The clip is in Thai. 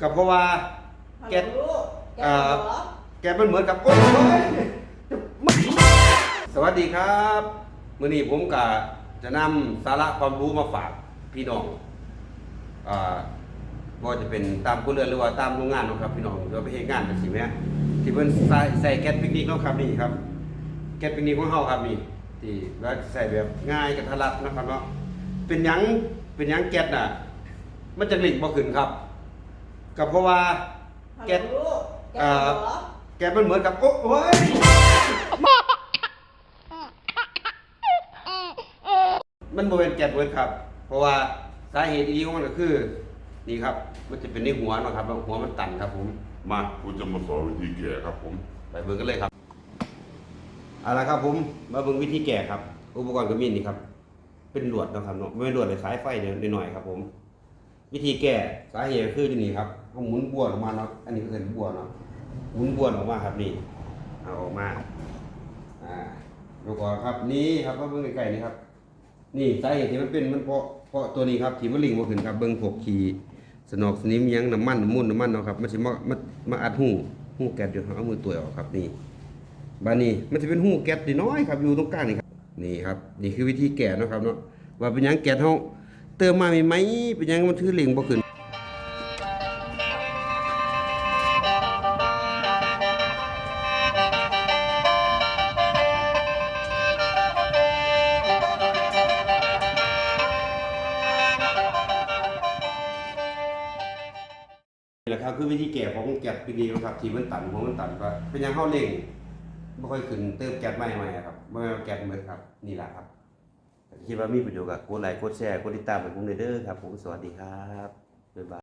กับเพราะว่า แกะลูกแกะอ่าเหรอ แกมันเหมือนกับโอ้ยสวัสดีครับมื้อนี้ผมกะจะนำสาระความรู้มาฝากพี่น้องอ่าบ่ว่าจะเป็นตามคนเรือนหรือว่าตามโรงงานเนาะครับพี่น้องหรือว่าไปเฮ็ดงานจังซี่แหมที่เพิ่นใส่ใส่แก๊สปิกนิกเนาะครับนี่ครับ แก๊สปิกนิกของเฮาครับนี่ที่ว่าใส่แบบง่ายกระทัดรัดนะครับเนาะเป็นหยังเป็นหยังแก๊สน่ะ มันจะหลีกบ่ขึ้นครับ ก็เพราะว่าแกะลูกแกะอ่าเหรอแกมันเหมือนกับโอ้โอ้ยมันบริเวณแกนเวิร์ดครับ เพราะว่าสาเหตุอีกของมันก็คือ นี่ครับ มันจะเป็นในหัวเนาะครับแล้วหัวมันตันครับ ผมมากูจะมาสอนวิธีแกะครับผม ไปเบิ่งกันเลยครับเอาละครับ ผมมาเบิ่งวิธีแก้ครับ อุปกรณ์ก็มีนี่ครับ เป็นลวดเนาะครับเนาะไม่เป็นลวดเลยสายไฟเนี่ยหน่อยๆครับ ผม วิธีแก้สาเหตุคือที่นี่ครับเขาหมุนบวนออกมาเนาะอันนี้ก็เป็นบวนเนาะหมุนบวนออกมาครับนี่เอาออกมาอ่าดูก่อนครับนี่ครับมาเบิ่งใกล้ๆนี่ครับ นี่สาเหตุที่มันเป็นมันเพราะเพราะตัวนี้ครับที่มันลิงบ่ขึ้นครับเบิ่งพวกขีสนอกสนิมยังน้ำมันน้ำมูลน้ำมันเนาะครับมันสิมามามาอัดหูหูแก๊สอยู่เอามือตัวออกครับนี่บานี้มันจะเป็นหูแก๊สน้อยครับอยู่ตรงกลางนี่ครับนี่ครับนี่คือวิธีแก้เนาะครับเนาะว่าเป็นยังแก๊สเฮา เติมมาใหม่ๆเป็นยังมันถือเลิงบ่ขึ้นนี่แหละครับคือวิธีแก้ของแก๊สปีนี้ครับที่มันตันของมันตันก็เป็นยังเฮาเร่งบ่ค่อยขึ้นเติมแก๊สใหม่ใหม่ครับบ่แม่นว่าแก๊สหมดครับนี่แหละครับ คิดว่ามีประโยชน์กับกดไลค์กดแชร์กดติดตามให้ผมด้วยเด้อครับ ผมสวัสดีครับบ๊ายบาย